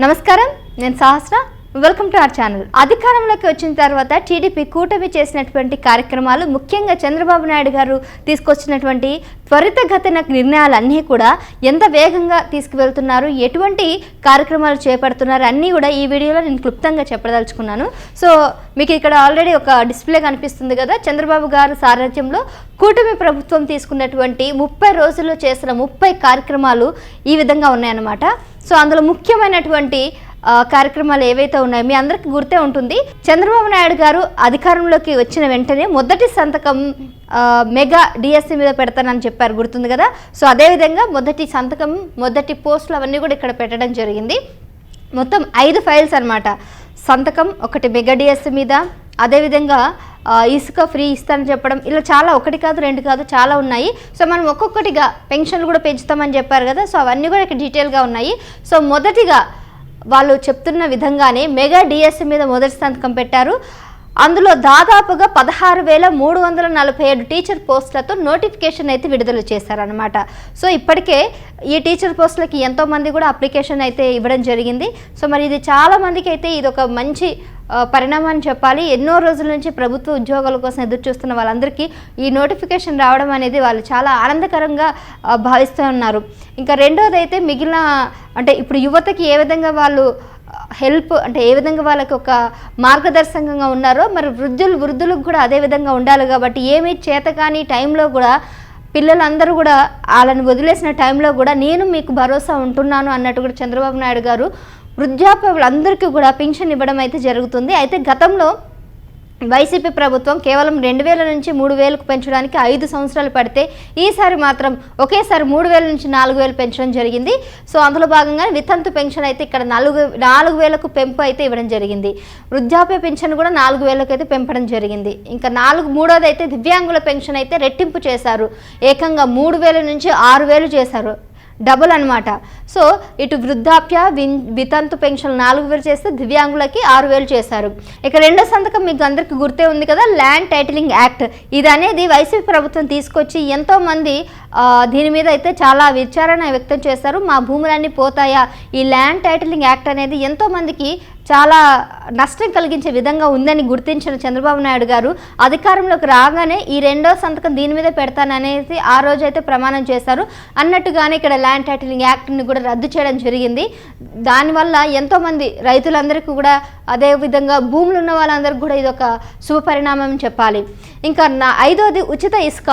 నమస్కారం నేను Sahasra. Welcome to our channel అధికారంలోకి వచ్చిన తర్వాత టీడీపీ కూటమి చేసినటువంటి కార్యక్రమాలు ముఖ్యంగా చంద్రబాబు నాయుడు గారు తీసుకొచ్చినటువంటి త్వరితగతిన నిర్ణయాలన్నీ కూడా ఎంత వేగంగా తీసుకువెళ్తున్నారు ఎటువంటి కార్యక్రమాలు చేపడుతున్నారు అన్నీ కూడా ఈ వీడియోలో నేను క్లుప్తంగా చెప్పదలుచుకున్నాను. సో మీకు ఇక్కడ ఆల్రెడీ ఒక డిస్ప్లే కనిపిస్తుంది కదా చంద్రబాబు గారు సారథ్యంలో కూటమి ప్రభుత్వం తీసుకున్నటువంటి ముప్పై రోజుల్లో చేసిన ముప్పై కార్యక్రమాలు ఈ విధంగా ఉన్నాయన్నమాట. సో అందులో ముఖ్యమైనటువంటి కార్యక్రమాలు ఏవైతే ఉన్నాయో మీ అందరికి గుర్తే ఉంటుంది. చంద్రబాబు నాయుడు గారు అధికారంలోకి వచ్చిన వెంటనే మొదటి సంతకం మెగా డిఎస్సి మీద పెడతానని చెప్పారు. గుర్తుంది కదా? సో అదేవిధంగా మొదటి సంతకం మొదటి పోస్టులు అవన్నీ కూడా ఇక్కడ పెట్టడం జరిగింది. మొత్తం ఐదు ఫైల్స్ అనమాట సంతకం ఒకటి మెగా డిఎస్సి మీద అదేవిధంగా ఇసుక ఫ్రీ ఇస్తానని చెప్పడం ఇలా చాలా ఒకటి కాదు రెండు కాదు చాలా ఉన్నాయి. సో మనం ఒక్కొక్కటిగా పెన్షన్లు కూడా పెంచుతామని చెప్పారు కదా సో అవన్నీ కూడా ఇక్కడ డీటెయిల్గా ఉన్నాయి. సో మొదటిగా వాళ్ళు చెప్తున్న విధంగానే మెగా డిఎస్సి మీద మొదటి సంతకం పెట్టారు. అందులో దాదాపుగా పదహారు వేల మూడు వందల నలభై ఏడు టీచర్ పోస్టులతో నోటిఫికేషన్ అయితే విడుదల చేశారనమాట సో ఇప్పటికే ఈ టీచర్ పోస్టులకి ఎంతోమంది కూడా అప్లికేషన్ అయితే ఇవ్వడం జరిగింది. సో మరి ఇది చాలా మందికి అయితే ఇది ఒక మంచి పరిణామాన్ని చెప్పాలి. ఎన్నో రోజుల నుంచి ప్రభుత్వ ఉద్యోగాల కోసం ఎదురు చూస్తున్న వాళ్ళందరికీ ఈ నోటిఫికేషన్ రావడం అనేది వాళ్ళు చాలా ఆనందకరంగా భావిస్తూ ఉన్నారు. ఇంకా రెండోది అయితే మిగిలిన అంటే ఇప్పుడు యువతకి ఏ విధంగా వాళ్ళు హెల్ప్ అంటే ఏ విధంగా వాళ్ళకి ఒక మార్గదర్శకంగా ఉన్నారో మరి వృద్ధులు వృద్ధులకు కూడా అదే విధంగా ఉండాలి కాబట్టి ఏమీ చేత కానీ టైంలో కూడా పిల్లలందరూ కూడా వాళ్ళని వదిలేసిన టైంలో కూడా నేను మీకు భరోసా ఉంటున్నాను అన్నట్టు కూడా చంద్రబాబు నాయుడు గారు వృద్ధాప్యులందరికీ కూడా పింఛన్ ఇవ్వడం అయితే జరుగుతుంది. అయితే గతంలో వైసీపీ ప్రభుత్వం కేవలం రెండు వేల నుంచి మూడు వేలకు పెంచడానికి ఐదు సంవత్సరాలు పడితే ఈసారి మాత్రం ఒకేసారి మూడు వేల నుంచి నాలుగు వేలు పెంచడం జరిగింది. సో అందులో భాగంగా వితంతు పెన్షన్ అయితే ఇక్కడ నాలుగు నాలుగు వేలకు పెంపు అయితే ఇవ్వడం జరిగింది. వృద్ధాప్య పెన్షన్ కూడా నాలుగు వేలకు అయితే పెంపడం జరిగింది. ఇంకా నాలుగు మూడోది అయితే దివ్యాంగుల పెన్షన్ అయితే రెట్టింపు చేశారు. ఏకంగా మూడు వేల నుంచి ఆరు వేలు చేశారు. డబుల్ అన్నమాట. సో ఇటు వృద్ధాప్య విన్ వితంతు పెన్షన్ నాలుగు వేలు చేస్తే దివ్యాంగులకి ఆరు వేలు చేశారు. ఇక రెండో సంతకం మీకు అందరికీ గుర్తే ఉంది కదా ల్యాండ్ టైటిలింగ్ యాక్ట్ ఇది అనేది వైసీపీ ప్రభుత్వం తీసుకొచ్చి ఎంతోమంది దీని మీద అయితే చాలా విచారణ వ్యక్తం చేశారు. మా భూములన్నీ పోతాయా? ఈ ల్యాండ్ టైటిలింగ్ యాక్ట్ అనేది ఎంతోమందికి చాలా నష్టం కలిగించే విధంగా ఉందని గుర్తించిన చంద్రబాబు నాయుడు గారు అధికారంలోకి రాగానే ఈ రెండో సంతకం దీని మీద పెడతాననేసి ఆ రోజు అయితే ప్రమాణం చేశారు. అన్నట్టుగానే ఇక్కడ ల్యాండ్ టైటిలింగ్ యాక్ట్ని కూడా రద్దు చేయడం జరిగింది. దానివల్ల ఎంతోమంది రైతులందరికీ కూడా అదేవిధంగా భూములు ఉన్న వాళ్ళందరికీ కూడా ఇది ఒక శుభ పరిణామం చెప్పాలి. ఇంకా నా ఐదోది ఉచిత ఇసుక.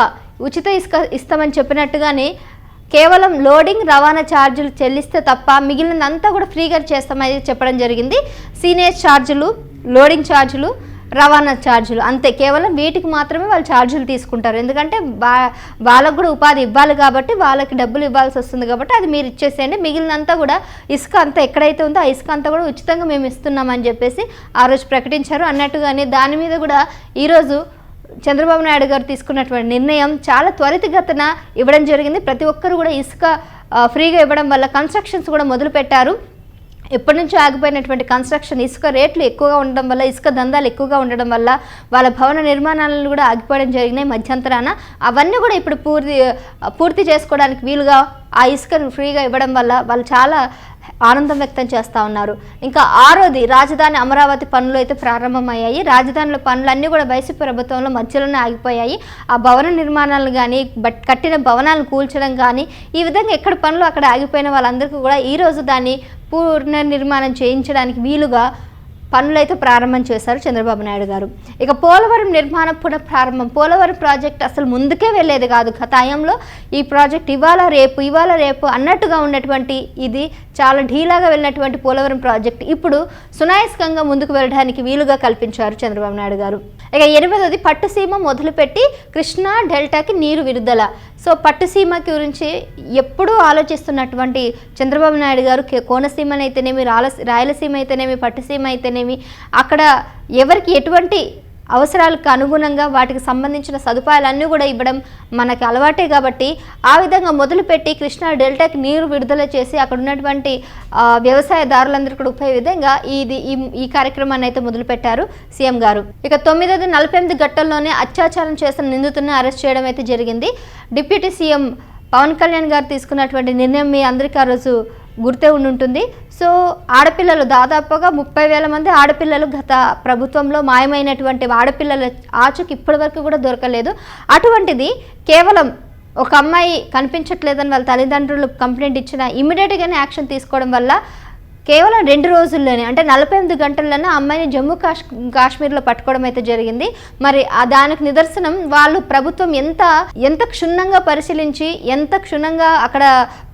ఉచిత ఇసుక ఇస్తామని చెప్పినట్టుగానే కేవలం లోడింగ్ రవాణా ఛార్జీలు చెల్లిస్తే తప్ప మిగిలినంతా కూడా ఫ్రీగా చేస్తామని చెప్పడం జరిగింది. సీనియర్ ఛార్జీలు లోడింగ్ ఛార్జీలు రవాణా ఛార్జీలు. అంతే కేవలం వీటికి మాత్రమే వాళ్ళు ఛార్జీలు తీసుకుంటారు. ఎందుకంటే బా వాళ్ళకు కూడా ఉపాధి ఇవ్వాలి కాబట్టి వాళ్ళకి డబ్బులు ఇవ్వాల్సి వస్తుంది కాబట్టి అది మీరు ఇచ్చేసేయండి. మిగిలినంతా కూడా ఇసుక అంతా ఎక్కడైతే ఉందో ఆ ఇసుక అంతా కూడా ఉచితంగా మేము ఇస్తున్నామని చెప్పేసి ఆ రోజు ప్రకటించారు. అన్నట్టుగానే దాని మీద కూడా ఈరోజు చంద్రబాబు నాయుడు గారు తీసుకున్నటువంటి నిర్ణయం చాలా త్వరితగతన ఇవ్వడం జరిగింది. ప్రతి ఒక్కరు కూడా ఇసుక ఫ్రీగా ఇవ్వడం వల్ల కన్స్ట్రక్షన్స్ కూడా మొదలు పెట్టారు ఎప్పటి నుంచో ఆగిపోయినటువంటి కన్స్ట్రక్షన్ ఇసుక రేట్లు ఎక్కువగా ఉండడం వల్ల ఇసుక దందాలు ఎక్కువగా ఉండడం వల్ల వాళ్ళ భవన నిర్మాణాలను కూడా ఆగిపోవడం జరిగినాయి మధ్యంతరాన. అవన్నీ కూడా ఇప్పుడు పూర్తి పూర్తి చేసుకోవడానికి వీలుగా ఆ ఇసుకను ఫ్రీగా ఇవ్వడం వల్ల వాళ్ళు చాలా ఆనందం వ్యక్తం చేస్తూ ఉన్నారు. ఇంకా ఆరోది రాజధాని అమరావతి పనులు అయితే ప్రారంభమయ్యాయి. రాజధానిలో పనులన్నీ కూడా వైసీపీ ప్రభుత్వంలో మధ్యలోనే ఆగిపోయాయి. ఆ భవన నిర్మాణాలు కానీ బట్ కట్టిన భవనాలను కూల్చడం కానీ ఈ విధంగా ఎక్కడ పనులు అక్కడ ఆగిపోయిన వాళ్ళందరికీ కూడా ఈరోజు దాన్ని పునర్నిర్మాణం చేయించడానికి వీలుగా పనులైతే ప్రారంభం చేశారు చంద్రబాబు నాయుడు గారు. ఇక పోలవరం నిర్మాణం పునఃప్రారంభం పోలవరం ప్రాజెక్ట్ అసలు ముందుకే వెళ్ళేది కాదు. గతాయంలో ఈ ప్రాజెక్ట్ ఇవాళ రేపు ఇవాళ రేపు అన్నట్టుగా ఉన్నటువంటి ఇది చాలా ఢీలాగా వెళ్ళినటువంటి పోలవరం ప్రాజెక్ట్. ఇప్పుడు సునాయస్కంగా ముందుకు వెళ్ళడానికి వీలుగా కల్పించారు చంద్రబాబు నాయుడు గారు. ఇక ఎనిమిదవది పట్టుసీమ మొదలుపెట్టి కృష్ణా డెల్టాకి నీరు విడుదల. సో పట్టుసీమ గురించి ఎప్పుడూ ఆలోచిస్తున్నటువంటి చంద్రబాబు నాయుడు గారు కే- కోనసీమనైతేనేమి రాల రాయలసీమ అయితేనేమి పట్టుసీమ అయితేనేమి అక్కడ ఎవరికి ఎటువంటి అవసరాలకు అనుగుణంగా వాటికి సంబంధించిన సదుపాయాలన్నీ కూడా ఇవ్వడం మనకి అలవాటే కాబట్టి ఆ విధంగా మొదలుపెట్టి కృష్ణా డెల్టాకి నీరు విడుదల చేసి అక్కడ ఉన్నటువంటి వ్యవసాయదారులందరూ వ్యవసాయదారులందరికీ కూడా ఉపయోగ విధంగా ఇది ఈ ఈ కార్యక్రమాన్ని అయితే మొదలుపెట్టారు సీఎం గారు. ఇక తొమ్మిదోది నలభై ఎనిమిది ఘట్టంలోనే అత్యాచారం చేసిన నిందితులను అరెస్ట్ చేయడం అయితే జరిగింది. డిప్యూటీ సీఎం పవన్ కళ్యాణ్ గారు తీసుకున్నటువంటి నిర్ణయం మీ అందరికీ ఆ రోజు గుర్తే ఉండుంటుంది. సో ఆడపిల్లలు దాదాపుగా ముప్పై వేల మంది ఆడపిల్లలు గత ప్రభుత్వంలో మాయమైనటువంటి ఆడపిల్లల ఆచూకి ఇప్పటి వరకు కూడా దొరకలేదు. అటువంటిది కేవలం ఒక అమ్మాయి కనిపించట్లేదని వాళ్ళ తల్లిదండ్రులు కంప్లైంట్ ఇచ్చిన ఇమీడియట్గానే యాక్షన్ తీసుకోవడం వల్ల కేవలం రెండు రోజుల్లోనే అంటే నలభై ఎనిమిది గంటల్లోనే అమ్మాయిని జమ్మూ కాశ్ కాశ్మీర్లో పట్టుకోవడం అయితే జరిగింది. మరి ఆ దానికి నిదర్శనం వాళ్ళు ప్రభుత్వం ఎంత ఎంత క్షుణ్ణంగా పరిశీలించి ఎంత క్షుణ్ణంగా అక్కడ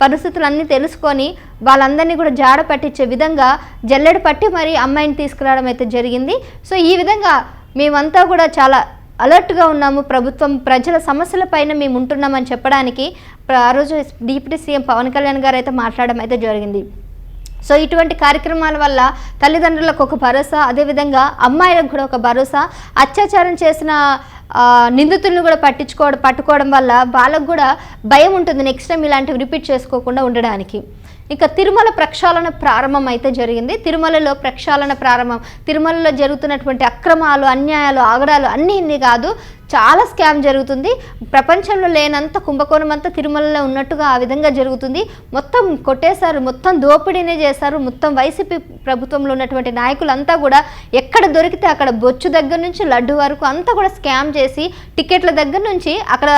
పరిస్థితులన్నీ తెలుసుకొని వాళ్ళందరినీ కూడా జాడ పట్టించే విధంగా జల్లెడ పట్టి మరి అమ్మాయిని తీసుకురావడం అయితే జరిగింది. సో ఈ విధంగా మేమంతా కూడా చాలా అలర్ట్గా ఉన్నాము. ప్రభుత్వం ప్రజల సమస్యల పైన మేము ఉంటున్నామని చెప్పడానికి. ఆ రోజు డిప్యూటీ సీఎం పవన్ కళ్యాణ్ గారు అయితే మాట్లాడడం అయితే జరిగింది. సో ఇటువంటి కార్యక్రమాల వల్ల తల్లిదండ్రులకు ఒక భరోసా అదేవిధంగా అమ్మాయిలకు కూడా ఒక భరోసా. అత్యాచారం చేసిన నిందితులను కూడా పట్టించుకోవడం పట్టుకోవడం వల్ల వాళ్ళకు కూడా భయం ఉంటుంది. నెక్స్ట్ టైం ఇలాంటివి రిపీట్ చేసుకోకుండా ఉండడానికి. ఇక తిరుమల ప్రక్షాళన ప్రారంభం అయితే జరిగింది. తిరుమలలో ప్రక్షాళన ప్రారంభం తిరుమలలో జరుగుతున్నటువంటి అక్రమాలు అన్యాయాలు ఆగడాలు అన్నీ ఇన్ని కాదు. చాలా స్కామ్ జరుగుతుంది. ప్రపంచంలో లేనంత కుంభకోణం అంతా తిరుమలలో ఉన్నట్టుగా ఆ విధంగా జరుగుతుంది. మొత్తం కొట్టేశారు మొత్తం దోపిడీనే చేశారు. మొత్తం వైసీపీ ప్రభుత్వంలో ఉన్నటువంటి నాయకులంతా కూడా ఎక్కడ దొరికితే అక్కడ బొచ్చు దగ్గర నుంచి లడ్డు వరకు అంతా కూడా స్కామ్ చేసి టికెట్ల దగ్గర నుంచి అక్కడ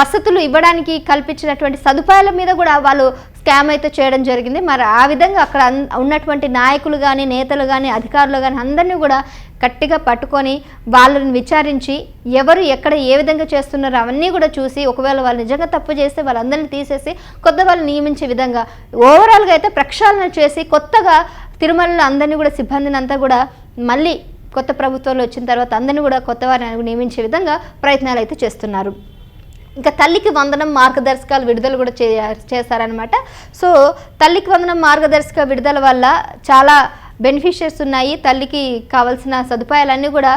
వసతులు ఇవ్వడానికి కల్పించినటువంటి సదుపాయాల మీద కూడా వాళ్ళు స్కామ్ అయితే చేయడం జరిగింది. మరి ఆ విధంగా అక్కడ ఉన్నటువంటి నాయకులు కానీ నేతలు కానీ అధికారులు కానీ అందరినీ కూడా గట్టిగా పట్టుకొని వాళ్ళని విచారించి ఎవరు ఎక్కడ ఏ విధంగా చేస్తున్నారో అవన్నీ కూడా చూసి ఒకవేళ వాళ్ళు నిజంగా తప్పు చేస్తే వాళ్ళందరినీ తీసేసి కొత్త వాళ్ళు నియమించే విధంగా ఓవరాల్గా అయితే ప్రక్షాళన చేసి కొత్తగా తిరుమలలో అందరినీ కూడా సిబ్బందిని అంతా కూడా మళ్ళీ కొత్త ప్రభుత్వంలో వచ్చిన తర్వాత అందరినీ కూడా కొత్త వారిని నియమించే విధంగా ప్రయత్నాలు అయితే చేస్తున్నారు. ఇంకా తల్లికి వందనం మార్గదర్శకాలు విడుదల కూడా చే చేశారనమాట సో తల్లికి వందనం మార్గదర్శక విడుదల వల్ల చాలా బెనిఫిషియర్స్ ఉన్నాయి. తల్లికి కావాల్సిన సదుపాయాలన్నీ కూడా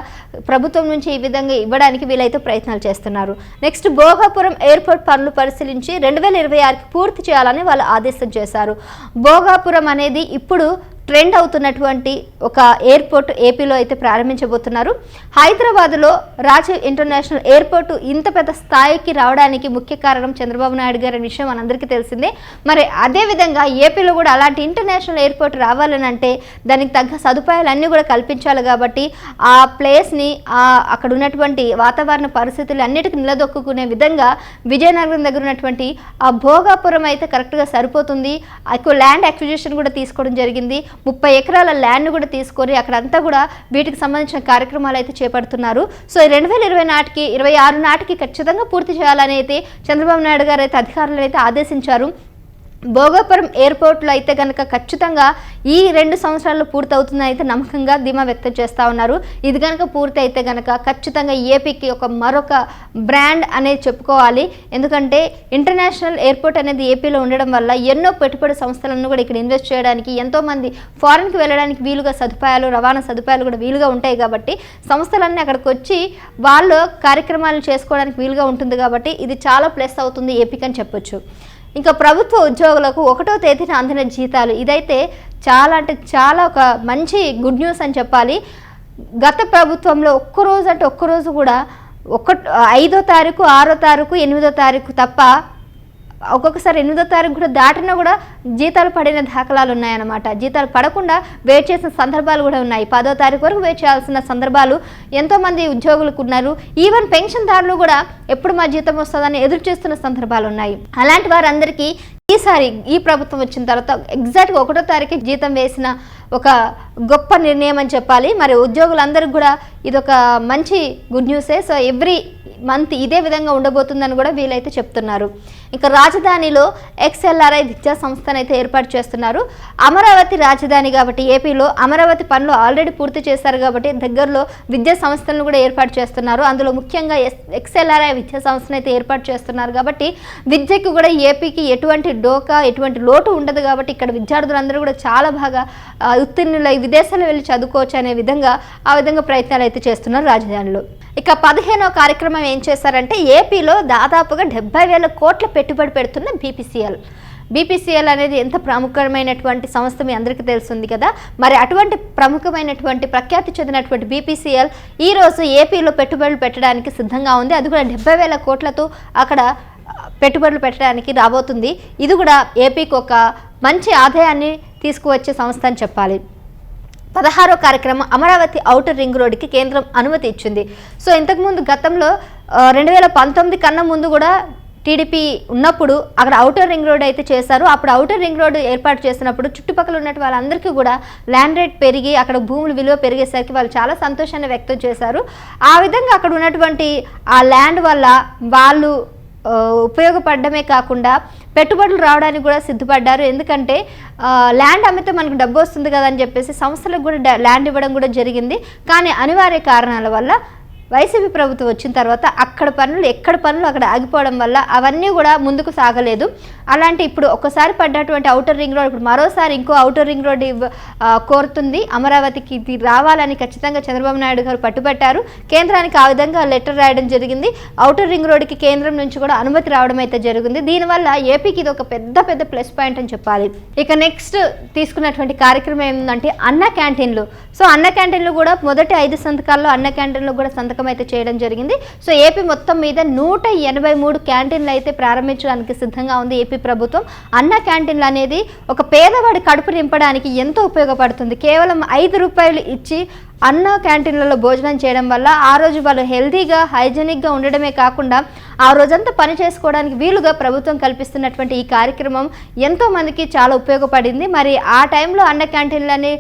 ప్రభుత్వం నుంచి ఈ విధంగా ఇవ్వడానికి వీలైతే ప్రయత్నాలు చేస్తున్నారు. నెక్స్ట్ భోగాపురం ఎయిర్పోర్ట్ పనులు పరిశీలించి రెండు వేల ఇరవై ఆరుకి పూర్తి చేయాలని వాళ్ళు ఆదేశం చేశారు. భోగాపురం అనేది ఇప్పుడు ట్రెండ్ అవుతున్నటువంటి ఒక ఎయిర్పోర్ట్ ఏపీలో అయితే ప్రారంభించబోతున్నారు. హైదరాబాద్లో రాజీవ్ ఇంటర్నేషనల్ ఎయిర్పోర్ట్ ఇంత పెద్ద స్థాయికి రావడానికి ముఖ్య కారణం చంద్రబాబు నాయుడు గారి విషయం మనందరికీ తెలిసిందే. మరి అదేవిధంగా ఏపీలో కూడా అలాంటి ఇంటర్నేషనల్ ఎయిర్పోర్ట్ రావాలని అంటే దానికి తగ్గ సదుపాయాలన్నీ కూడా కల్పించాలి కాబట్టి ఆ ప్లేస్ని ఆ అక్కడ ఉన్నటువంటి వాతావరణ పరిస్థితులు అన్నిటికీ నిలదొక్కునే విధంగా విజయనగరం దగ్గర ఉన్నటువంటి ఆ భోగాపురం అయితే కరెక్ట్గా సరిపోతుంది. ఎక్కువ ల్యాండ్ అక్విజిషన్ కూడా తీసుకోవడం జరిగింది. ముప్పై ఎకరాల ల్యాండ్ కూడా తీసుకొని అక్కడంతా కూడా వీటికి సంబంధించిన కార్యక్రమాలు అయితే చేపడుతున్నారు. సో రెండు వేల ఇరవై నాటికి ఇరవై ఆరు నాటికి ఖచ్చితంగా పూర్తి చేయాలని అయితే చంద్రబాబు నాయుడు గారు అయితే అధికారులు అయితే ఆదేశించారు. భోగాపురం ఎయిర్పోర్ట్లో అయితే కనుక ఖచ్చితంగా ఈ రెండు సంవత్సరాల్లో పూర్తవుతుందని అయితే నమ్మకంగా ధీమా వ్యక్తం చేస్తూ ఉన్నారు. ఇది కనుక పూర్తి అయితే కనుక ఖచ్చితంగా ఏపీకి ఒక మరొక బ్రాండ్ అనేది చెప్పుకోవాలి. ఎందుకంటే ఇంటర్నేషనల్ ఎయిర్పోర్ట్ అనేది ఏపీలో ఉండడం వల్ల ఎన్నో పెట్టుబడి సంస్థలను కూడా ఇక్కడ ఇన్వెస్ట్ చేయడానికి ఎంతోమంది ఫారిన్కి వెళ్ళడానికి వీలుగా సదుపాయాలు రవాణా సదుపాయాలు కూడా వీలుగా ఉంటాయి కాబట్టి సంస్థలన్నీ అక్కడికి వచ్చి వాళ్ళు కార్యక్రమాలు చేసుకోవడానికి వీలుగా ఉంటుంది కాబట్టి ఇది చాలా ప్లస్ అవుతుంది ఏపీకి అని చెప్పొచ్చు. ఇంకా ప్రభుత్వ ఉద్యోగులకు ఒకటో తేదీన అందిన జీతాలు. ఇదైతే చాలా అంటే చాలా ఒక మంచి గుడ్ న్యూస్ అని చెప్పాలి. గత ప్రభుత్వంలో ఒక్కరోజు అంటే ఒక్కరోజు కూడా ఒక ఐదో తారీఖు ఆరో తారీఖు ఎనిమిదో తారీఖు తప్ప ఒక్కొక్కసారి ఎనిమిదో తారీఖు కూడా దాటినా కూడా జీతాలు పడిన దాఖలాలు ఉన్నాయన్నమాట. జీతాలు పడకుండా వెయిట్ చేసిన సందర్భాలు కూడా ఉన్నాయి. పదో తారీఖు వరకు వెయిట్ చేయాల్సిన సందర్భాలు ఎంతోమంది ఉద్యోగులకు ఉన్నారు. ఈవెన్ పెన్షన్దారులు కూడా ఎప్పుడు మా జీతం వస్తుందని ఎదురు చేస్తున్న సందర్భాలు ఉన్నాయి. అలాంటి వారందరికీ ఈసారి ఈ ప్రభుత్వం వచ్చిన తర్వాత ఎగ్జాక్ట్గా ఒకటో తారీఖు జీతం వేసిన ఒక గొప్ప నిర్ణయం అని చెప్పాలి. మరి ఉద్యోగులందరికీ కూడా ఇదొక మంచి గుడ్ న్యూసే. సో ఎవ్రీ మంత్ ఇదే విధంగా ఉండబోతుందని కూడా వీలైతే చెప్తున్నారు. ఇంకా రాజధానిలో ఎక్స్ఎల్ఆర్ఐ విద్యా సంస్థను అయితే ఏర్పాటు చేస్తున్నారు. అమరావతి రాజధాని కాబట్టి ఏపీలో అమరావతి పనులు ఆల్రెడీ పూర్తి చేశారు కాబట్టి దగ్గరలో విద్యా సంస్థలను కూడా ఏర్పాటు చేస్తున్నారు. అందులో ముఖ్యంగా ఎస్ ఎక్స్ఎల్ఆర్ఐ విద్యా సంస్థను అయితే ఏర్పాటు చేస్తున్నారు కాబట్టి విద్యకు కూడా ఏపీకి ఎటువంటి డోకా ఎటువంటి లోటు ఉండదు కాబట్టి ఇక్కడ విద్యార్థులందరూ కూడా చాలా బాగా ఉత్తీర్ణులై విదేశాలు వెళ్ళి చదువుకోవచ్చు అనే విధంగా ఆ విధంగా ప్రయత్నాలు అయితే చేస్తున్నారు రాజధానిలో. ఇక పదిహేనో కార్యక్రమం ఏం చేశారంటే ఏపీలో దాదాపుగా డెబ్బై వేల కోట్ల పెట్టుబడి పెడుతున్న బీపీసీఎల్. బీపీసీఎల్ అనేది ఎంత ప్రముఖమైనటువంటి సంస్థ మీ అందరికీ తెలుస్తుంది కదా? మరి అటువంటి ప్రముఖమైనటువంటి ప్రఖ్యాతి చెందినటువంటి బీపీసీఎల్ ఈరోజు ఏపీలో పెట్టుబడులు పెట్టడానికి సిద్ధంగా ఉంది. అది కూడా డెబ్బై వేల కోట్లతో అక్కడ పెట్టుబడులు పెట్టడానికి రాబోతుంది. ఇది కూడా ఏపీకి ఒక మంచి ఆదాయాన్ని తీసుకువచ్చే సంస్థ అని చెప్పాలి. పదహారో కార్యక్రమం అమరావతి ఔటర్ రింగ్ రోడ్డుకి కేంద్రం అనుమతి ఇచ్చింది. సో ఇంతకుముందు గతంలో రెండు వేల పంతొమ్మిది కన్నా ముందు కూడా టీడీపీ ఉన్నప్పుడు అక్కడ ఔటర్ రింగ్ రోడ్ అయితే చేశారు. అప్పుడు ఔటర్ రింగ్ రోడ్ ఏర్పాటు చేసినప్పుడు చుట్టుపక్కల ఉన్నట్టు వాళ్ళందరికీ కూడా ల్యాండ్ రేట్ పెరిగి అక్కడ భూములు విలువ పెరిగేసరికి వాళ్ళు చాలా సంతోషాన్ని వ్యక్తం చేశారు. ఆ విధంగా అక్కడ ఉన్నటువంటి ఆ ల్యాండ్ వల్ల వాళ్ళు ఉపయోగపడమే కాకుండా పెట్టుబడులు రావడానికి కూడా సిద్ధపడ్డారు. ఎందుకంటే ల్యాండ్ అమ్మితే మనకు డబ్బు వస్తుంది కదా అని చెప్పేసి సంస్థలకు కూడా ల్యాండ్ ఇవ్వడం కూడా జరిగింది. కానీ అనివార్య కారణాల వల్ల వైసీపీ ప్రభుత్వం వచ్చిన తర్వాత అక్కడ పనులు ఎక్కడ పనులు అక్కడ ఆగిపోవడం వల్ల అవన్నీ కూడా ముందుకు సాగలేదు. అలాంటి ఇప్పుడు ఒకసారి పడ్డటువంటి అవుటర్ రింగ్ రోడ్ ఇప్పుడు మరోసారి ఇంకో అవుటర్ రింగ్ రోడ్ కోరుతుంది. అమరావతికి ఇది రావాలని ఖచ్చితంగా చంద్రబాబు నాయుడు గారు పట్టుబట్టారు. కేంద్రానికి ఆ విధంగా లెటర్ రాయడం జరిగింది. అవుటర్ రింగ్ రోడ్కి కేంద్రం నుంచి కూడా అనుమతి రావడం అయితే జరిగింది. దీనివల్ల ఏపీకి ఇది ఒక పెద్ద పెద్ద ప్లస్ పాయింట్ అని చెప్పాలి. ఇక నెక్స్ట్ తీసుకున్నటువంటి కార్యక్రమం ఏంటంటే అన్న క్యాంటీన్లు. సో అన్న క్యాంటీన్లు కూడా మొదటి ఐదు సంతకాల్లో అన్న క్యాంటీన్లు కూడా సంతకం అయితే చేయడం జరిగింది. సో ఏపీ మొత్తం మీద నూట ఎనభై మూడు క్యాంటీన్లు అయితే ప్రారంభించడానికి సిద్ధంగా ఉంది ఏపీ ప్రభుత్వం. అన్న క్యాంటీన్లు అనేది ఒక పేదవాడి కడుపు నింపడానికి ఎంతో ఉపయోగపడుతుంది. కేవలం ఐదు రూపాయలు ఇచ్చి అన్న క్యాంటీన్లలో భోజనం చేయడం వల్ల ఆ రోజు వాళ్ళు హెల్తీగా హైజెనిక్గా ఉండడమే కాకుండా ఆ రోజంతా పని చేసుకోవడానికి వీలుగా ప్రభుత్వం కల్పిస్తున్నటువంటి ఈ కార్యక్రమం ఎంతోమందికి చాలా ఉపయోగపడింది. మరి ఆ టైంలో అన్న క్యాంటీన్లని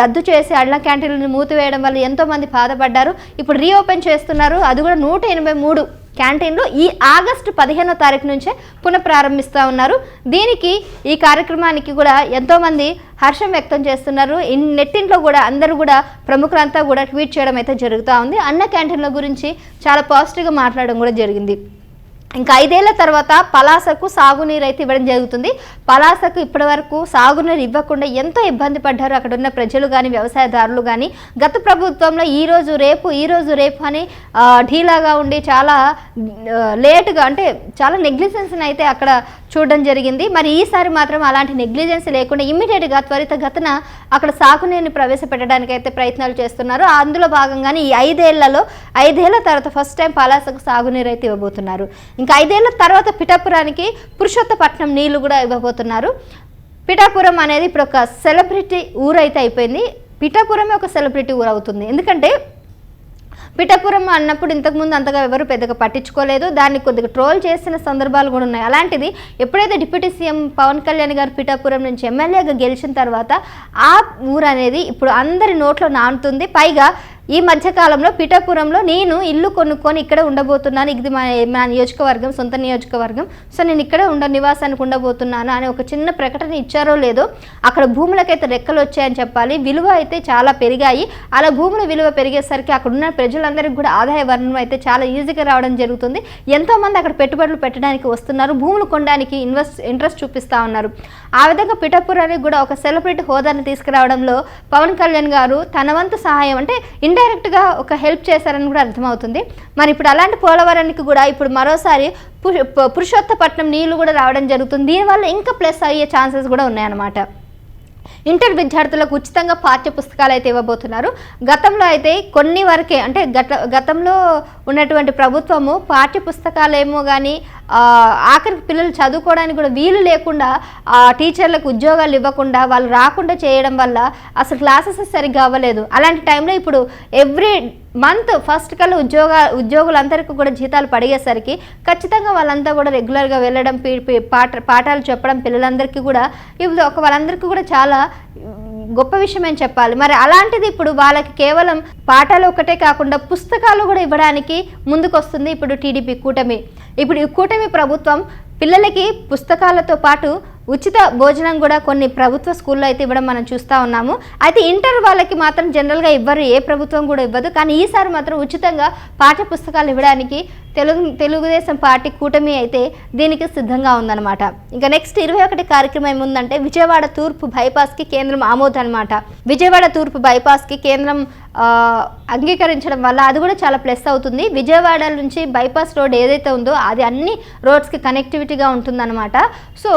రద్దు చేసి అన్న క్యాంటీన్లని మూతివేయడం వల్ల ఎంతోమంది బాధపడ్డారు. ఇప్పుడు రీఓపెన్ చేస్తున్నారు. అది కూడా నూట ఎనభై మూడు క్యాంటీన్లు ఈ ఆగస్టు పదిహేనో తారీఖు నుంచే పునఃప్రారంభిస్తూ ఉన్నారు. దీనికి ఈ కార్యక్రమానికి కూడా ఎంతోమంది హర్షం వ్యక్తం చేస్తున్నారు. ఇన్ నెట్టింట్లో కూడా అందరూ కూడా ప్రముఖులంతా కూడా ట్వీట్ చేయడం అయితే జరుగుతూ ఉంది. అన్న క్యాంటీన్ల గురించి చాలా పాజిటివ్గా మాట్లాడడం కూడా జరిగింది. ఇంకా ఐదేళ్ళ తర్వాత పలాసకు సాగునీరు అయితే ఇవ్వడం జరుగుతుంది. పలాసకు ఇప్పటి వరకు సాగునీరు ఇవ్వకుండా ఎంతో ఇబ్బంది పడ్డారు అక్కడ ఉన్న ప్రజలు కానీ వ్యవసాయదారులు కానీ గత ప్రభుత్వంలో ఈ రోజు రేపు ఈ రోజు రేపు అని ఢీలాగా ఉండి చాలా లేటుగా అంటే చాలా నెగ్లిజెన్స్ని అయితే అక్కడ చూడడం జరిగింది. మరి ఈసారి మాత్రం అలాంటి నెగ్లిజెన్స్ లేకుండా ఇమ్మీడియట్గా త్వరితగతిన అక్కడ సాగునీరుని ప్రవేశపెట్టడానికి అయితే ప్రయత్నాలు చేస్తున్నారు. అందులో భాగంగానే ఈ ఐదేళ్ళలో ఐదేళ్ళ తర్వాత ఫస్ట్ టైం పలాసకు సాగునీరు అయితే ఇవ్వబోతున్నారు. ఇంకా ఐదేళ్ళ తర్వాత పిఠాపురానికి పురుషోత్తపట్నం నీళ్ళు కూడా ఇవ్వబోతున్నారు. పిఠాపురం అనేది ఇప్పుడు ఒక సెలబ్రిటీ ఊరు అయితే అయిపోయింది. పిఠాపురమే ఒక సెలబ్రిటీ ఊరు అవుతుంది. ఎందుకంటే పిఠాపురం అన్నప్పుడు ఇంతకుముందు అంతగా ఎవరు పెద్దగా పట్టించుకోలేదు. దాన్ని కొద్దిగా ట్రోల్ చేసిన సందర్భాలు కూడా ఉన్నాయి. అలాంటిది ఎప్పుడైతే డిప్యూటీ సీఎం పవన్ కళ్యాణ్ గారు పిఠాపురం నుంచి ఎమ్మెల్యేగా గెలిచిన తర్వాత ఆ ఊరు అనేది ఇప్పుడు అందరి నోట్లో నానుతుంది. పైగా ఈ మధ్యకాలంలో పిఠాపురంలో నేను ఇల్లు కొనుక్కొని ఇక్కడే ఉండబోతున్నాను. ఇది మా మా నియోజకవర్గం సొంత నియోజకవర్గం. సో నేను ఇక్కడే ఉండ నివాసానికి ఉండబోతున్నాను అని ఒక చిన్న ప్రకటన ఇచ్చారో లేదో అక్కడ భూములకైతే రెక్కలు వచ్చాయని చెప్పాలి. విలువ అయితే చాలా పెరిగాయి. అలా భూముల విలువ పెరిగేసరికి అక్కడ ఉన్న ప్రజలందరికీ కూడా ఆదాయ వర్ణం అయితే చాలా ఈజీగా రావడం జరుగుతుంది. ఎంతోమంది అక్కడ పెట్టుబడులు పెట్టడానికి వస్తున్నారు. భూములు కొనడానికి ఇన్వెస్ట్ ఇంట్రెస్ట్ చూపిస్తూ ఉన్నారు. ఆ విధంగా పిఠాపురానికి కూడా ఒక సెలబ్రిటీ హోదాను తీసుకురావడంలో పవన్ కళ్యాణ్ గారు తన వంతు సహాయం అంటే ఇండ ఇండైరెక్ట్గా ఒక హెల్ప్ చేశారని కూడా అర్థమవుతుంది. మరి ఇప్పుడు అలాంటి పోలవరానికి కూడా ఇప్పుడు మరోసారి పు- పురుషోత్తపట్నం నీళ్ళు కూడా రావడం జరుగుతుంది. దీనివల్ల ఇంకా ప్లస్ అయ్యే ఛాన్సెస్ కూడా ఉన్నాయన్నమాట. ఇంటర్ విద్యార్థులకు ఉచితంగా పాఠ్య పుస్తకాలు అయితే ఇవ్వబోతున్నారు. గతంలో అయితే కొన్ని వరకే అంటే గత గతంలో ఉన్నటువంటి ప్రభుత్వము పాఠ్య పుస్తకాలేమో కానీ ఆఖరికి పిల్లలు చదువుకోవడానికి కూడా వీలు లేకుండా ఆ టీచర్లకు ఉద్యోగాలు ఇవ్వకుండా వాళ్ళు రాకుండా చేయడం వల్ల అసలు క్లాసెస్ సరిగ్గా అవ్వలేదు. అలాంటి టైంలో ఇప్పుడు ఎవ్రీ మంత్ ఫస్ట్ కల్లా ఉద్యోగ ఉద్యోగులందరికీ కూడా జీతాలు పడిగేసరికి ఖచ్చితంగా వాళ్ళంతా కూడా రెగ్యులర్గా వెళ్ళడం పీ- పాట పాఠాలు చెప్పడం పిల్లలందరికీ కూడా ఇప్పుడు ఒక వాళ్ళందరికీ కూడా చాలా గొప్ప విషయం అని చెప్పాలి. మరి అలాంటిది ఇప్పుడు వాళ్ళకి కేవలం పాఠాలు ఒకటే కాకుండా పుస్తకాలు కూడా ఇవ్వడానికి ముందుకొస్తుంది ఇప్పుడు టీడీపీ కూటమి. ఇప్పుడు ఈ కూటమి ప్రభుత్వం పిల్లలకి పుస్తకాలతో పాటు ఉచిత భోజనం కూడా కొన్ని ప్రభుత్వ స్కూల్లో అయితే ఇవ్వడం మనం చూస్తూ ఉన్నాము. అయితే ఇంటర్ వాళ్ళకి మాత్రం జనరల్గా ఇవ్వరు ఏ ప్రభుత్వం కూడా ఇవ్వదు. కానీ ఈసారి మాత్రం ఉచితంగా పాఠ్య పుస్తకాలు ఇవ్వడానికి తెలుగు తెలుగుదేశం పార్టీ కూటమి అయితే దీనికి సిద్ధంగా ఉందన్నమాట. ఇంకా నెక్స్ట్ ఇరవై ఒకటి కార్యక్రమం ఏముందంటే విజయవాడ తూర్పు బైపాస్కి కేంద్రం ఆమోదం అనమాట విజయవాడ తూర్పు బైపాస్కి కేంద్రం అంగీకరించడం వల్ల అది కూడా చాలా ప్లస్ అవుతుంది. విజయవాడ నుంచి బైపాస్ రోడ్ ఏదైతే ఉందో అది అన్ని రోడ్స్కి కనెక్టివిటీగా ఉంటుందన్నమాట. సో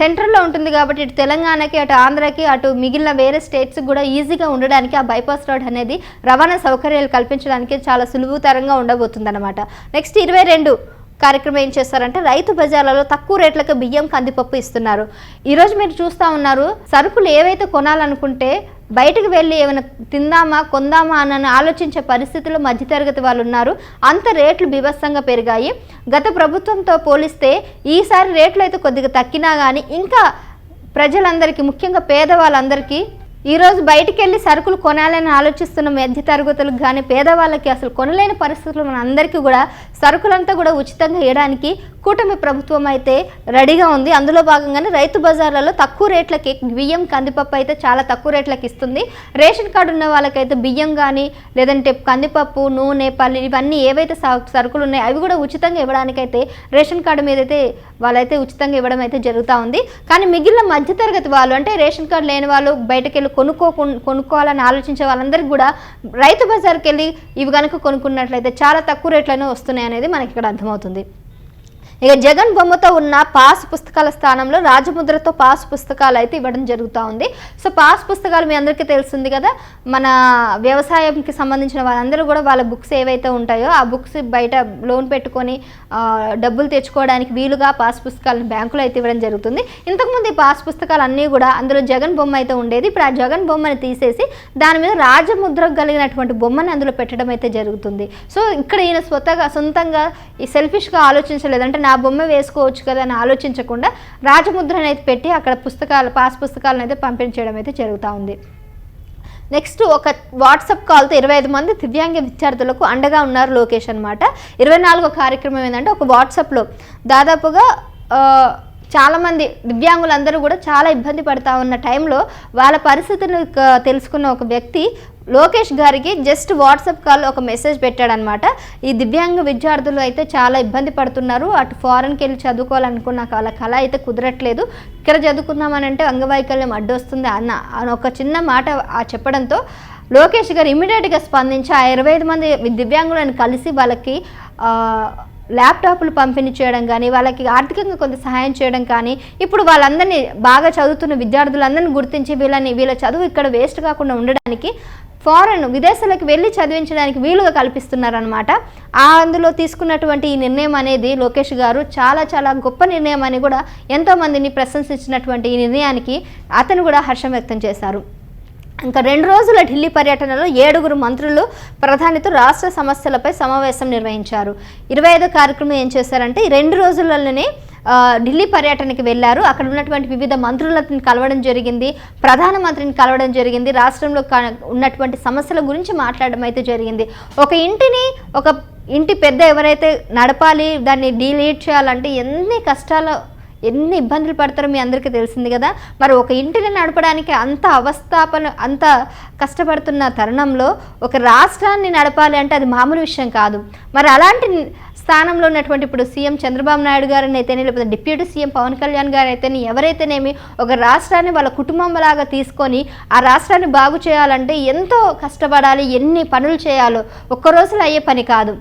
సెంట్రల్లో ఉంటుంది కాబట్టి ఇటు తెలంగాణకి అటు ఆంధ్రాకి అటు మిగిలిన వేరే స్టేట్స్కి కూడా ఈజీగా ఉండడానికి ఆ బైపాస్ రోడ్ అనేది రవాణా సౌకర్యాలు కల్పించడానికి చాలా సులువుతరంగా ఉండబోతుందన్నమాట. నెక్స్ట్ ఇరవై రెండు. కార్యక్రమం ఏం చేస్తారంటే రైతు బజార్లలో తక్కువ రేట్లకు బియ్యం కందిపప్పు ఇస్తున్నారు. ఈరోజు మీరు చూస్తూ ఉన్నారు సరుకులు ఏవైతే కొనాలనుకుంటే బయటకు వెళ్ళి ఏమైనా తిందామా కొందామా అని ఆలోచించే పరిస్థితిలో మధ్యతరగతి వాళ్ళు ఉన్నారు. అంత రేట్లు బీభత్సంగా పెరిగాయి. గత ప్రభుత్వంతో పోలిస్తే ఈసారి రేట్లు అయితే కొద్దిగా తక్కినా కానీ ఇంకా ప్రజలందరికీ ముఖ్యంగా పేదవాళ్ళందరికీ ఈరోజు బయటికి వెళ్ళి సరుకులు కొనాలని ఆలోచిస్తున్న మధ్య తరగతులకు కానీ పేదవాళ్ళకి అసలు కొనలేని పరిస్థితులు మన అందరికీ కూడా సరుకులంతా కూడా ఉచితంగా ఇవ్వడానికి కూటమి ప్రభుత్వం అయితే రెడీగా ఉంది. అందులో భాగంగానే రైతు బజార్లలో తక్కువ రేట్లకి బియ్యం కందిపప్పు అయితే చాలా తక్కువ రేట్లకి ఇస్తుంది. రేషన్ కార్డు ఉన్న వాళ్ళకైతే బియ్యం కానీ లేదంటే కందిపప్పు నూనె పల్లి ఇవన్నీ ఏవైతే స- సరుకులు ఉన్నాయో అవి కూడా ఉచితంగా ఇవ్వడానికైతే రేషన్ కార్డు మీద అయితే వాళ్ళైతే ఉచితంగా ఇవ్వడం అయితే జరుగుతూ ఉంది. కానీ మిగిలిన మధ్యతరగతి వాళ్ళు అంటే రేషన్ కార్డు లేని వాళ్ళు బయటకు వెళ్ళి కొనుక్కోకు కొనుక్కోవాలని ఆలోచించే వాళ్ళందరికీ కూడా రైతు బజార్కి వెళ్ళి ఇవి కనుక కొనుక్కున్నట్లయితే చాలా తక్కువ రేట్లనే వస్తున్నాయి అనేది మనకి ఇక్కడ అర్థమవుతుంది. ఇక జగన్ బొమ్మతో ఉన్న పాస్ పుస్తకాల స్థానంలో రాజముద్రతో పాస్ పుస్తకాలు అయితే ఇవ్వడం జరుగుతూ ఉంది. సో పాస్ పుస్తకాలు మీ అందరికీ తెలుస్తుంది కదా? మన వ్యవసాయంకి సంబంధించిన వాళ్ళందరూ కూడా వాళ్ళ బుక్స్ ఏవైతే ఉంటాయో ఆ బుక్స్ బయట లోన్ పెట్టుకొని డబ్బులు తెచ్చుకోవడానికి వీలుగా పాస్ పుస్తకాలను బ్యాంకులో అయితే ఇవ్వడం జరుగుతుంది. ఇంతకుముందు ఈ పాస్ పుస్తకాలు అన్నీ కూడా అందులో జగన్ బొమ్మ అయితే ఉండేది. ఇప్పుడు ఆ జగన్ బొమ్మని తీసేసి దాని మీద రాజముద్ర కలిగినటువంటి బొమ్మని అందులో పెట్టడం అయితే జరుగుతుంది. సో ఇక్కడ ఈయన స్వతగా సొంతంగా ఈ సెల్ఫిష్గా ఆలోచించలేదు అంటే నా బొమ్మ వేసుకోవచ్చు కదా అని ఆలోచించకుండా రాజముద్రను అయితే పెట్టి అక్కడ పుస్తకాలు పాస్ పుస్తకాలను అయితే పంపించడం అయితే జరుగుతూ ఉంది. నెక్స్ట్ ఒక వాట్సాప్ కాల్తో ఇరవై ఐదు మంది దివ్యాంగ విద్యార్థులకు అండగా ఉన్నారు లోకేష్ అనమాట ఇరవై నాలుగో కార్యక్రమం ఏంటంటే ఒక వాట్సాప్లో దాదాపుగా చాలామంది దివ్యాంగులందరూ కూడా చాలా ఇబ్బంది పడతా ఉన్న టైంలో వాళ్ళ పరిస్థితిని తెలుసుకున్న ఒక వ్యక్తి లోకేష్ గారికి జస్ట్ వాట్సాప్ కాల్ ఒక మెసేజ్ పెట్టాడనమాట. ఈ దివ్యాంగ విద్యార్థులు అయితే చాలా ఇబ్బంది పడుతున్నారు. అటు ఫారెన్కి వెళ్ళి చదువుకోవాలనుకున్న వాళ్ళ కళ అయితే కుదరట్లేదు. ఇక్కడ చదువుకుందామని అంటే అంగవైకల్యం అడ్డొస్తుంది అన్న అని ఒక చిన్న మాట చెప్పడంతో లోకేష్ గారు ఇమీడియట్గా స్పందించి ఆ ఇరవై ఐదు మంది దివ్యాంగులను కలిసి వాళ్ళకి ల్యాప్టాప్లు పంపిణీ చేయడం కానీ వాళ్ళకి ఆర్థికంగా కొంత సహాయం చేయడం కానీ ఇప్పుడు వాళ్ళందరినీ బాగా చదువుతున్న విద్యార్థులందరినీ గుర్తించి వీళ్ళని వీళ్ళ చదువు ఇక్కడ వేస్ట్ కాకుండా ఉండడానికి ఫారెన్ విదేశాలకు వెళ్ళి చదివించడానికి వీలుగా కల్పిస్తున్నారనమాట ఆ అందులో తీసుకున్నటువంటి ఈ నిర్ణయం అనేది లోకేష్ గారు చాలా చాలా గొప్ప నిర్ణయం అని కూడా ఎంతోమందిని ప్రశంసించినటువంటి ఈ నిర్ణయానికి అతను కూడా హర్షం వ్యక్తం చేశారు. ఇంకా రెండు రోజుల ఢిల్లీ పర్యటనలో ఏడుగురు మంత్రులు ప్రధానితో రాష్ట్ర సమస్యలపై సమావేశం నిర్వహించారు. ఇరవై ఐదో కార్యక్రమం ఏం చేశారంటే రెండు రోజులలోనే ఢిల్లీ పర్యటనకి వెళ్ళారు. అక్కడ ఉన్నటువంటి వివిధ మంత్రులను కలవడం జరిగింది ప్రధానమంత్రిని కలవడం జరిగింది రాష్ట్రంలో క- ఉన్నటువంటి సమస్యల గురించి మాట్లాడడం అయితే జరిగింది. ఒక ఇంటిని ఒక ఇంటి పెద్ద ఎవరైతే నడపాలి దాన్ని డీలీట్ చేయాలంటే ఎన్ని కష్టాలు ఎన్ని ఇబ్బందులు పడతారో మీ అందరికీ తెలిసింది కదా. మరి ఒక ఇంటిని నడపడానికి అంత అవస్థాపన అంత కష్టపడుతున్న తరుణంలో ఒక రాష్ట్రాన్ని నడపాలి అంటే అది మామూలు విషయం కాదు. మరి అలాంటి స్థానంలో ఉన్నటువంటి ఇప్పుడు సీఎం చంద్రబాబు నాయుడు గారిని అయితేనే లేకపోతే డిప్యూటీ సీఎం పవన్ కళ్యాణ్ గారు అయితేనే ఎవరైతేనేమి ఒక రాష్ట్రాన్ని వాళ్ళ కుటుంబం లాగా తీసుకొని ఆ రాష్ట్రాన్ని బాగు చేయాలంటే ఎంతో కష్టపడాలి ఎన్ని పనులు చేయాలో ఒక్క రోజులో అయ్యే పని కాదు.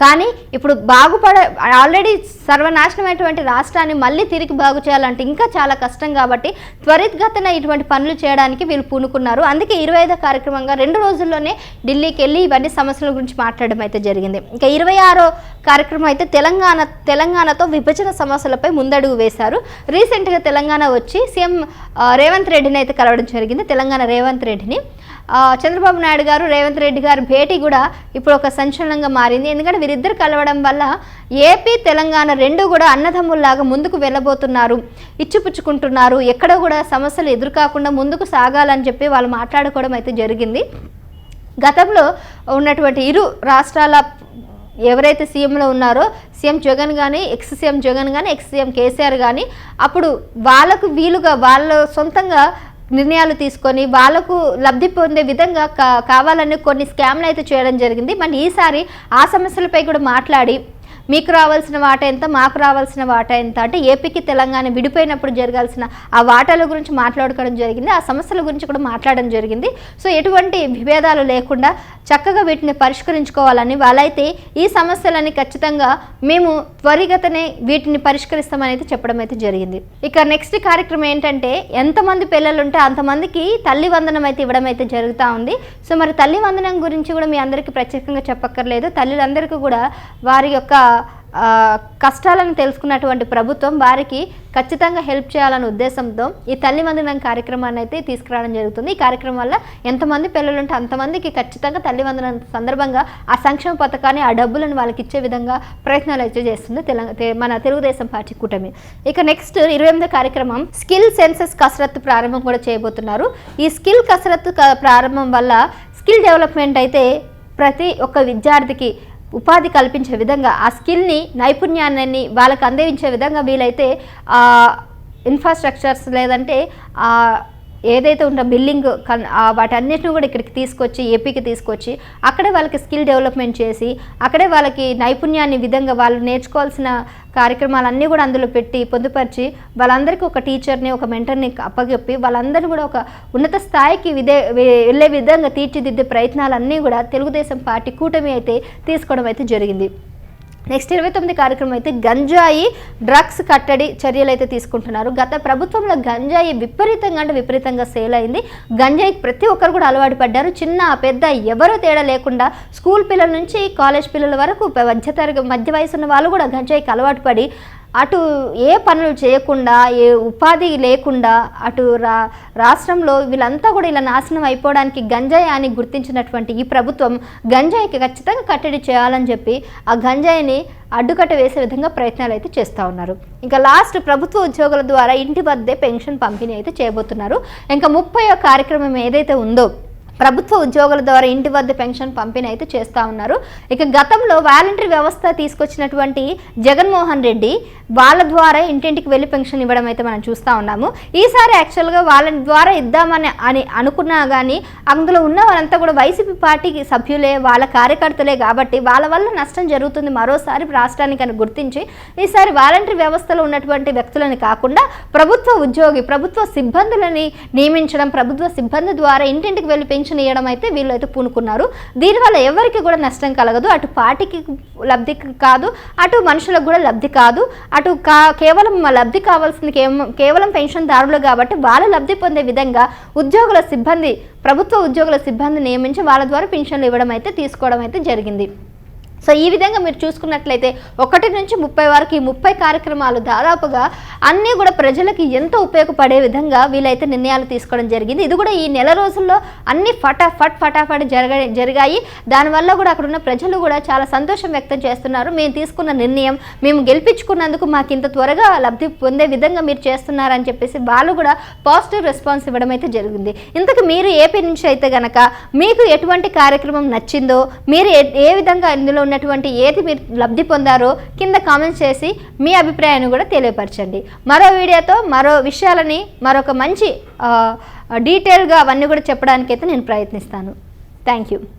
కానీ ఇప్పుడు బాగుపడ ఆల్రెడీ సర్వనాశనమైనటువంటి రాష్ట్రాన్ని మళ్ళీ తిరిగి బాగు చేయాలంటే ఇంకా చాలా కష్టం కాబట్టి త్వరితగతిన ఇటువంటి పనులు చేయడానికి వీళ్ళు పూనుకున్నారు. అందుకే ఇరవై ఐదో కార్యక్రమంగా రెండు రోజుల్లోనే ఢిల్లీకి వెళ్ళి ఇవన్నీ సమస్యల గురించి మాట్లాడడం అయితే జరిగింది. ఇంకా ఇరవై ఆరో కార్యక్రమం అయితే తెలంగాణ తెలంగాణతో విభజన సమస్యలపై ముందడుగు వేశారు. రీసెంట్గా తెలంగాణ వచ్చి సీఎం రేవంత్ రెడ్డిని అయితే కలవడం జరిగింది. తెలంగాణ రేవంత్ రెడ్డిని. చంద్రబాబు నాయుడు గారు రేవంత్ రెడ్డి గారి భేటీ కూడా ఇప్పుడు ఒక సంచలనంగా మారింది. ఎందుకంటే వీరిద్దరు కలవడం వల్ల ఏపీ తెలంగాణ రెండు కూడా అన్నదమ్ముల్లాగా ముందుకు వెళ్ళబోతున్నారు. ఇచ్చిపుచ్చుకుంటున్నారు. ఎక్కడ కూడా సమస్యలు ఎదురుకాకుండా ముందుకు సాగాలని చెప్పి వాళ్ళు మాట్లాడుకోవడం అయితే జరిగింది. గతంలో ఉన్నటువంటి ఇరు రాష్ట్రాల ఎవరైతే సీఎంలో ఉన్నారో సీఎం జగన్ కానీ ఎక్స్ సీఎం జగన్ కానీ ఎక్స్ సీఎం కేసీఆర్ కానీ అప్పుడు వాళ్ళకు వీలుగా వాళ్ళ సొంతంగా నిర్ణయాలు తీసుకొని వాళ్ళకు లబ్ధి పొందే విధంగా కా కావాలని కొన్ని స్కామ్లు అయితే చేయడం జరిగింది. మరి ఈసారి ఆ సమస్యలపై కూడా మాట్లాడి మీకు రావాల్సిన వాటా ఎంత మాకు రావాల్సిన వాటా ఎంత అంటే ఏపీకి తెలంగాణ విడిపోయినప్పుడు జరగాల్సిన ఆ వాటాల గురించి మాట్లాడుకోవడం జరిగింది ఆ సమస్యల గురించి కూడా మాట్లాడడం జరిగింది. సో ఎటువంటి విభేదాలు లేకుండా చక్కగా వీటిని పరిష్కరించుకోవాలని వాళ్ళైతే ఈ సమస్యలని ఖచ్చితంగా మేము త్వరిగతనే వీటిని పరిష్కరిస్తామని అయితే చెప్పడం అయితే జరిగింది. ఇక నెక్స్ట్ కార్యక్రమం ఏంటంటే ఎంతమంది పిల్లలు ఉంటే అంతమందికి తల్లి వందనం అయితే ఇవ్వడం అయితే జరుగుతూ ఉంది. సో మరి తల్లి వందనం గురించి కూడా మీ అందరికీ ప్రత్యేకంగా చెప్పక్కర్లేదు. తల్లులందరికీ కూడా వారి యొక్క కష్టాలను తెలుసుకున్నటువంటి ప్రభుత్వం వారికి ఖచ్చితంగా హెల్ప్ చేయాలనే ఉద్దేశంతో ఈ తల్లి వందనం కార్యక్రమాన్ని అయితే తీసుకురావడం జరుగుతుంది. ఈ కార్యక్రమం వల్ల ఎంతమంది పిల్లలు ఉంటే అంతమందికి ఖచ్చితంగా తల్లి వందనం సందర్భంగా ఆ సంక్షేమ పథకాన్ని ఆ డబ్బులను వాళ్ళకి ఇచ్చే విధంగా ప్రయత్నాలు అయితే చేస్తుంది తెలంగాణ మన తెలుగుదేశం పార్టీ కూటమి. ఇక నెక్స్ట్ ఇరవై ఎనిమిదో కార్యక్రమం స్కిల్ సెన్సెస్ కసరత్తు ప్రారంభం కూడా చేయబోతున్నారు. ఈ స్కిల్ కసరత్తు క- ప్రారంభం వల్ల స్కిల్ డెవలప్మెంట్ అయితే ప్రతి ఒక్క విద్యార్థికి ఉపాధి కల్పించే విధంగా ఆ స్కిల్ని నైపుణ్యాన్ని వాళ్ళకి అందించే విధంగా వీలైతే ఇన్ఫ్రాస్ట్రక్చర్స్ లేదంటే ఏదైతే ఉందో బిల్డింగ్ కన్ వాటన్నిటిని కూడా ఇక్కడికి తీసుకొచ్చి ఏపీకి తీసుకొచ్చి అక్కడే వాళ్ళకి స్కిల్ డెవలప్మెంట్ చేసి అక్కడే వాళ్ళకి నైపుణ్యాన్ని విధంగా వాళ్ళు నేర్చుకోవాల్సిన కార్యక్రమాలన్నీ కూడా అందులో పెట్టి పొందుపరిచి వాళ్ళందరికీ ఒక టీచర్ని ఒక మెంటర్ని అప్పగెప్పి వాళ్ళందరినీ కూడా ఒక ఉన్నత స్థాయికి విదే వెళ్ళే విధంగా తీర్చిదిద్దే ప్రయత్నాలన్నీ కూడా తెలుగుదేశం పార్టీ కూటమి అయితే తీసుకోవడం అయితే జరిగింది. నెక్స్ట్ ఇరవై తొమ్మిది కార్యక్రమం అయితే గంజాయి డ్రగ్స్ కట్టడి చర్యలు అయితే తీసుకుంటున్నారు. గత ప్రభుత్వంలో గంజాయి విపరీతంగా అంటే విపరీతంగా సేల్ అయింది. గంజాయికి ప్రతి ఒక్కరు కూడా అలవాటు పడ్డారు. చిన్న పెద్ద ఎవరో తేడా లేకుండా స్కూల్ పిల్లల నుంచి కాలేజ్ పిల్లల వరకు మధ్య తరగతి మధ్య వయసు ఉన్న వాళ్ళు కూడా గంజాయికి అలవాటు పడి అటు ఏ పనులు చేయకుండా ఏ ఉపాధి లేకుండా అటు రా రాష్ట్రంలో వీళ్ళంతా కూడా ఇలా నాశనం అయిపోవడానికి గంజాయి అని గుర్తించినటువంటి ఈ ప్రభుత్వం గంజాయికి ఖచ్చితంగా కట్టడి చేయాలని చెప్పి ఆ గంజాయిని అడ్డుకట్ట వేసే విధంగా ప్రయత్నాలు అయితే చేస్తూ ఉన్నారు. ఇంకా లాస్ట్ ప్రభుత్వ ఉద్యోగుల ద్వారా ఇంటి వద్దే పెన్షన్ పంపిణీ అయితే చేయబోతున్నారు. ఇంకా ముప్పై కార్యక్రమం ఏదైతే ఉందో ప్రభుత్వ ఉద్యోగుల ద్వారా ఇంటి వద్ద పెన్షన్ పంపిణీ అయితే చేస్తూ ఉన్నారు. ఇక గతంలో వాలంటరీ వ్యవస్థ తీసుకొచ్చినటువంటి జగన్మోహన్ రెడ్డి వాళ్ళ ద్వారా ఇంటింటికి వెళ్ళి పెన్షన్ ఇవ్వడం అయితే మనం చూస్తూ ఉన్నాము. ఈసారి యాక్చువల్గా వాళ్ళ ద్వారా ఇద్దామని అని అనుకున్నా కానీ అందులో ఉన్న వాళ్ళంతా కూడా వైసీపీ పార్టీకి సభ్యులే వాళ్ళ కార్యకర్తలే కాబట్టి వాళ్ళ వల్ల నష్టం జరుగుతుంది మరోసారి రాష్ట్రానికి అని గుర్తించి ఈసారి వాలంటరీ వ్యవస్థలో ఉన్నటువంటి వ్యక్తులని కాకుండా ప్రభుత్వ ఉద్యోగి ప్రభుత్వ సిబ్బందులని నియమించడం ప్రభుత్వ సిబ్బంది ద్వారా ఇంటింటికి వెళ్ళి పెన్షన్ ఇవ్వడం అయితే వీళ్ళు అయితే పూనుకున్నారు. దీనివల్ల ఎవరికి కూడా నష్టం కలగదు. అటు పార్టీకి లబ్ధి కాదు అటు మనుషులకు కూడా లబ్ధి కాదు. అటు కా కేవలం లబ్ధి కావాల్సింది కేవలం కేవలం పెన్షన్దారులు కాబట్టి వాళ్ళు లబ్ధి పొందే విధంగా ఉద్యోగుల సిబ్బంది ప్రభుత్వ ఉద్యోగుల సిబ్బంది నియమించి వాళ్ళ ద్వారా పెన్షన్లు ఇవ్వడం అయితే తీసుకోవడం అయితే జరిగింది. సో ఈ విధంగా మీరు చూసుకున్నట్లయితే ఒకటి నుంచి ముప్పై వరకు ఈ ముప్పై కార్యక్రమాలు దాదాపుగా అన్నీ కూడా ప్రజలకి ఎంతో ఉపయోగపడే విధంగా వీలైతే నిర్ణయాలు తీసుకోవడం జరిగింది. ఇది కూడా ఈ నెల రోజుల్లో అన్ని ఫటాఫట్ ఫటాఫట్ జరగ జరిగాయి. దానివల్ల కూడా అక్కడ ఉన్న ప్రజలు కూడా చాలా సంతోషం వ్యక్తం చేస్తున్నారు. మేము తీసుకున్న నిర్ణయం మేము గెలిపించుకున్నందుకు మాకు ఇంత త్వరగా లబ్ధి పొందే విధంగా మీరు చేస్తున్నారని చెప్పేసి వాళ్ళు కూడా పాజిటివ్ రెస్పాన్స్ ఇవ్వడం అయితే జరిగింది. ఇంతకు మీరు ఏపీ నుంచి అయితే గనక మీకు ఎటువంటి కార్యక్రమం నచ్చిందో మీరు ఏ- ఏ విధంగా ఇందులో జరిగినటువంటి ఏది మీరు లబ్ధి పొందారో కింద కామెంట్స్ చేసి మీ అభిప్రాయాన్ని కూడా తెలియపరచండి. మరో వీడియోతో మరో విషయాలని మరొక మంచి డీటెయిల్గా అవన్నీ కూడా చెప్పడానికైతే నేను ప్రయత్నిస్తాను. Thank you.